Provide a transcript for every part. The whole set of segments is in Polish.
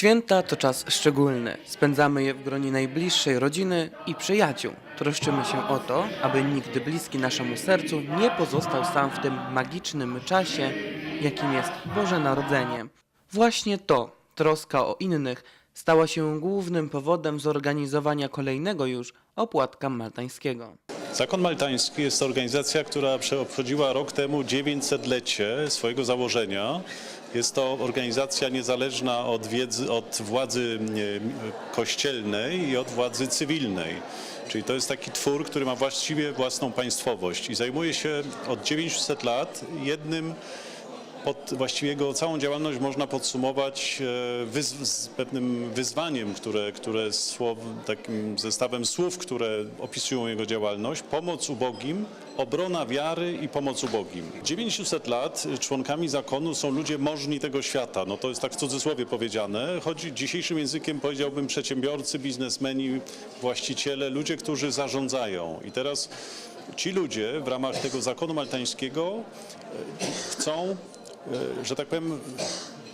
Święta to czas szczególny. Spędzamy je w gronie najbliższej rodziny i przyjaciół. Troszczymy się o to, aby nigdy bliski naszemu sercu nie pozostał sam w tym magicznym czasie, jakim jest Boże Narodzenie. Właśnie to, troska o innych, stała się głównym powodem zorganizowania kolejnego już opłatka maltańskiego. Zakon Maltański jest to organizacja, która obchodziła rok temu 900-lecie swojego założenia. Jest to organizacja niezależna od, wiedzy, od władzy e, kościelnej i od władzy cywilnej. Czyli to jest taki twór, który ma właściwie własną państwowość i zajmuje się od 900 lat jednym pod właściwie jego całą działalność można podsumować e, wyz, z pewnym wyzwaniem, które, które słow, takim zestawem słów, które opisują jego działalność. Pomoc ubogim, obrona wiary i pomoc ubogim. 900 lat członkami zakonu są ludzie możni tego świata. No to jest tak w cudzysłowie powiedziane. Chodzi dzisiejszym językiem powiedziałbym przedsiębiorcy, biznesmeni, właściciele, ludzie, którzy zarządzają. I teraz ci ludzie w ramach tego zakonu maltańskiego e, chcą że tak powiem,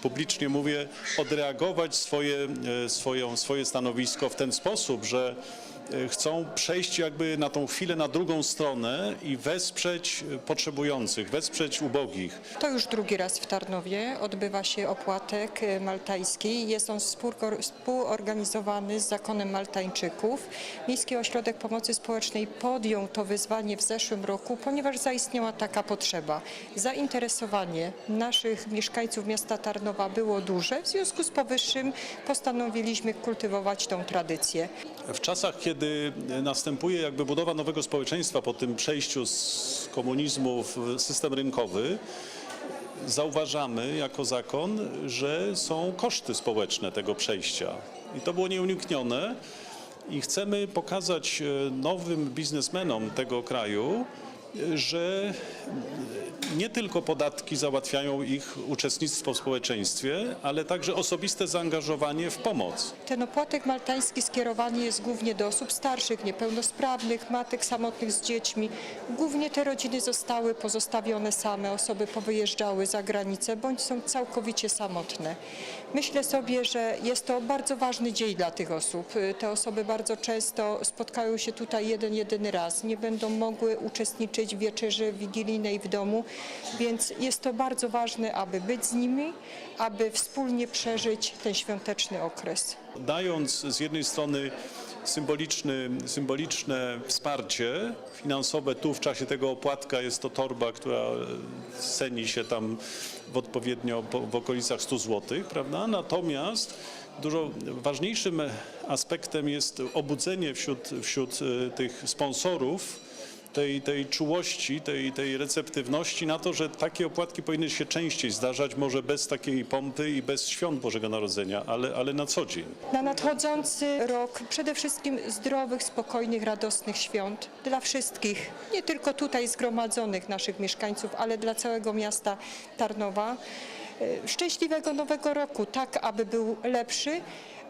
publicznie mówię, odreagować swoje, e, swoją, swoje stanowisko w ten sposób, że e, chcą przejść jakby na tą chwilę na drugą stronę i wesprzeć e, potrzebujących, wesprzeć ubogich. To już drugi raz w Tarnowie odbywa się opłatek e, maltański. Jest on współorganizowany z Zakonem Maltańczyków. Miejski Ośrodek Pomocy Społecznej podjął to wyzwanie w zeszłym roku, ponieważ zaistniała taka potrzeba. Zainteresowanie naszych mieszkańców miasta Tarnowa było duże, w związku z powyższym postanowiliśmy kultywować tą tradycję. W czasach, kiedy następuje jakby budowa nowego społeczeństwa po tym przejściu z komunizmu w system rynkowy, zauważamy jako zakon, że są koszty społeczne tego przejścia. I to było nieuniknione. I chcemy pokazać e, nowym biznesmenom tego kraju, że nie tylko podatki załatwiają ich uczestnictwo w społeczeństwie, ale także osobiste zaangażowanie w pomoc. Ten opłatek maltański skierowany jest głównie do osób starszych, niepełnosprawnych, matek samotnych z dziećmi. Głównie te rodziny zostały pozostawione same, osoby powyjeżdżały za granicę bądź są całkowicie samotne. Myślę sobie, że jest to bardzo ważny dzień dla tych osób. Te osoby bardzo często spotkają się tutaj jeden, jedyny raz. Nie będą mogły uczestniczyć w wieczerzy wigilijnej w domu, więc jest to bardzo ważne, aby być z nimi, aby wspólnie przeżyć ten świąteczny okres. dając z jednej strony symboliczny, symboliczne wsparcie finansowe, tu w czasie tego opłatka jest to torba, która ceni się tam w odpowiednio po, w okolicach 100 zł, prawda? Natomiast dużo ważniejszym aspektem jest obudzenie wśród, wśród e, tych sponsorów tej, tej czułości, tej, tej receptywności na to, że takie opłatki powinny się częściej zdarzać, może bez takiej pompy i bez świąt Bożego Narodzenia, ale, ale na co dzień. Na nadchodzący rok przede wszystkim zdrowych, spokojnych, radosnych świąt dla wszystkich, nie tylko tutaj zgromadzonych naszych mieszkańców, ale dla całego miasta Tarnowa. E, Szczęśliwego nowego roku, tak aby był lepszy.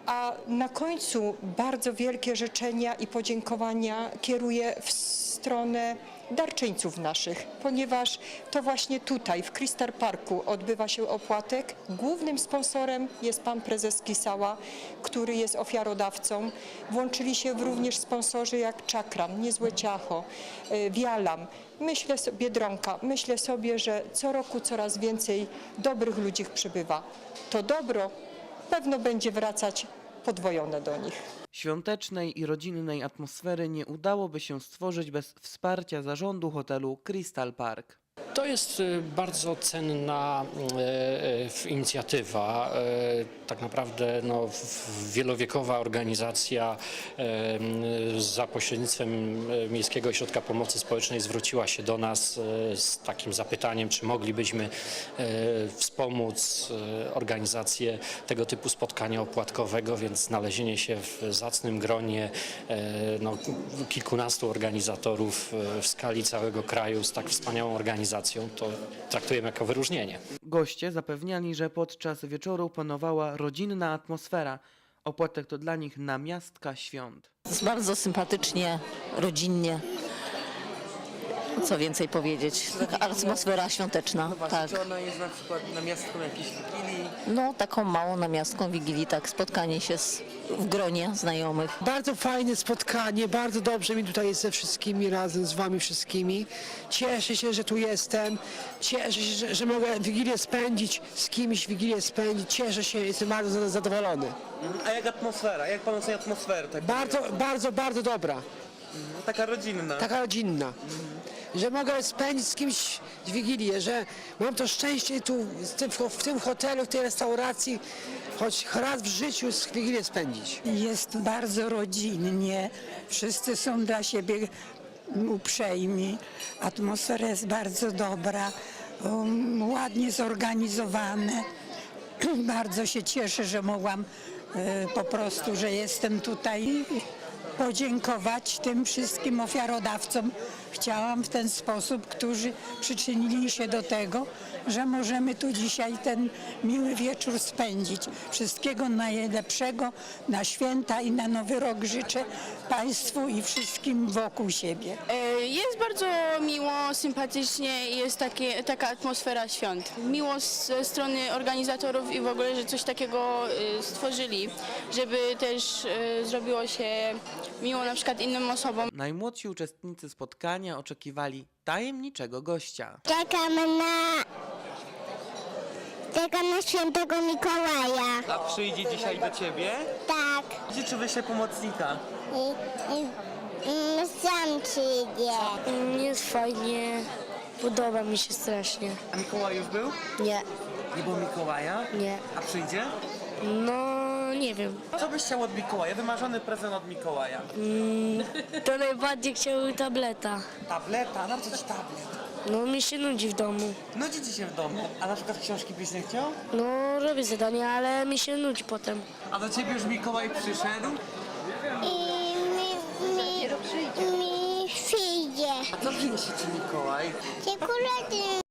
A na końcu bardzo wielkie życzenia i podziękowania kieruję w stronę darczyńców naszych, ponieważ to właśnie tutaj, w Crystal Parku odbywa się opłatek. Głównym sponsorem jest pan prezes Kisała, który jest ofiarodawcą. Włączyli się również sponsorzy jak Czakram, Niezłe Ciacho, y, Wialam. Myślę sobie, Biedronka, myślę sobie, że co roku coraz więcej dobrych ludzi przybywa. To dobro pewno będzie wracać podwojone do nich. Świątecznej i rodzinnej atmosfery nie udałoby się stworzyć bez wsparcia zarządu hotelu Crystal Park. To jest y, bardzo cenna y, y, inicjatywa. Tak naprawdę no, wielowiekowa organizacja za pośrednictwem Miejskiego Ośrodka Pomocy Społecznej zwróciła się do nas z takim zapytaniem, czy moglibyśmy wspomóc organizację tego typu spotkania opłatkowego, więc znalezienie się w zacnym gronie no, kilkunastu organizatorów w skali całego kraju z tak wspaniałą organizacją, to traktujemy jako wyróżnienie. Goście zapewniali, że podczas wieczoru panowała rodzinna atmosfera. Opłatek to dla nich namiastka świąt. Jest bardzo sympatycznie, rodzinnie. Co więcej powiedzieć. Taka atmosfera świąteczna, Właśnie, tak. czy ona jest na przykład namiastką jakiejś wigilii? No, taką małą namiastką Wigilii, tak, spotkanie się z, w gronie znajomych. Bardzo fajne spotkanie, bardzo dobrze mi tutaj jest ze wszystkimi razem, z wami wszystkimi. Cieszę się, że tu jestem, cieszę się, że, że mogę Wigilię spędzić, z kimś Wigilię spędzić, cieszę się, jestem bardzo za- zadowolony. A jak atmosfera? Jak pan ocenia atmosferę? Tak, Bardzo, bardzo, bardzo dobra, taka rodzinna. taka rodzinna. Że mogę spędzić z kimś Wigilię, że mam to szczęście tu w tym, w tym hotelu, w tej restauracji, choć raz w życiu z Wigilię spędzić. Jest bardzo rodzinnie, wszyscy są dla siebie uprzejmi, atmosfera jest bardzo dobra, um, ładnie zorganizowane. Bardzo się cieszę, że mogłam e, po prostu, że jestem tutaj podziękować tym wszystkim ofiarodawcom. Chciałam w ten sposób, którzy przyczynili się do tego, że możemy tu dzisiaj ten miły wieczór spędzić. Wszystkiego najlepszego na święta i na Nowy Rok życzę Państwu i wszystkim wokół siebie. E, Jest bardzo miło, sympatycznie i jest takie, taka atmosfera świąt. Miło ze strony organizatorów i w ogóle, że coś takiego e, stworzyli, żeby też e, zrobiło się miło na przykład innym osobom. Najmłodsi uczestnicy spotkania oczekiwali tajemniczego gościa. Czekamy na tego na świętego Mikołaja. A przyjdzie dzisiaj do ciebie? Tak. Gdzie czy wyśle pomocnika? I, i, i sam przyjdzie. Jest fajnie, podoba mi się strasznie. A Mikołaj już był? Nie, Nie było Mikołaja? nie. A przyjdzie? No, nie wiem. Co byś chciał od Mikołaja? Wymarzony prezent od Mikołaja. To najbardziej chciałbym tableta. Tableta? Na co ci tablet? No, mi się nudzi w domu. Nudzi ci się w domu. A na przykład książki byś nie chciał? No, robię zadania, ale mi się nudzi potem. A do ciebie już Mikołaj przyszedł? I mi, mi, mi przyjdzie. A co przyniesie ci Mikołaj? Czekolady.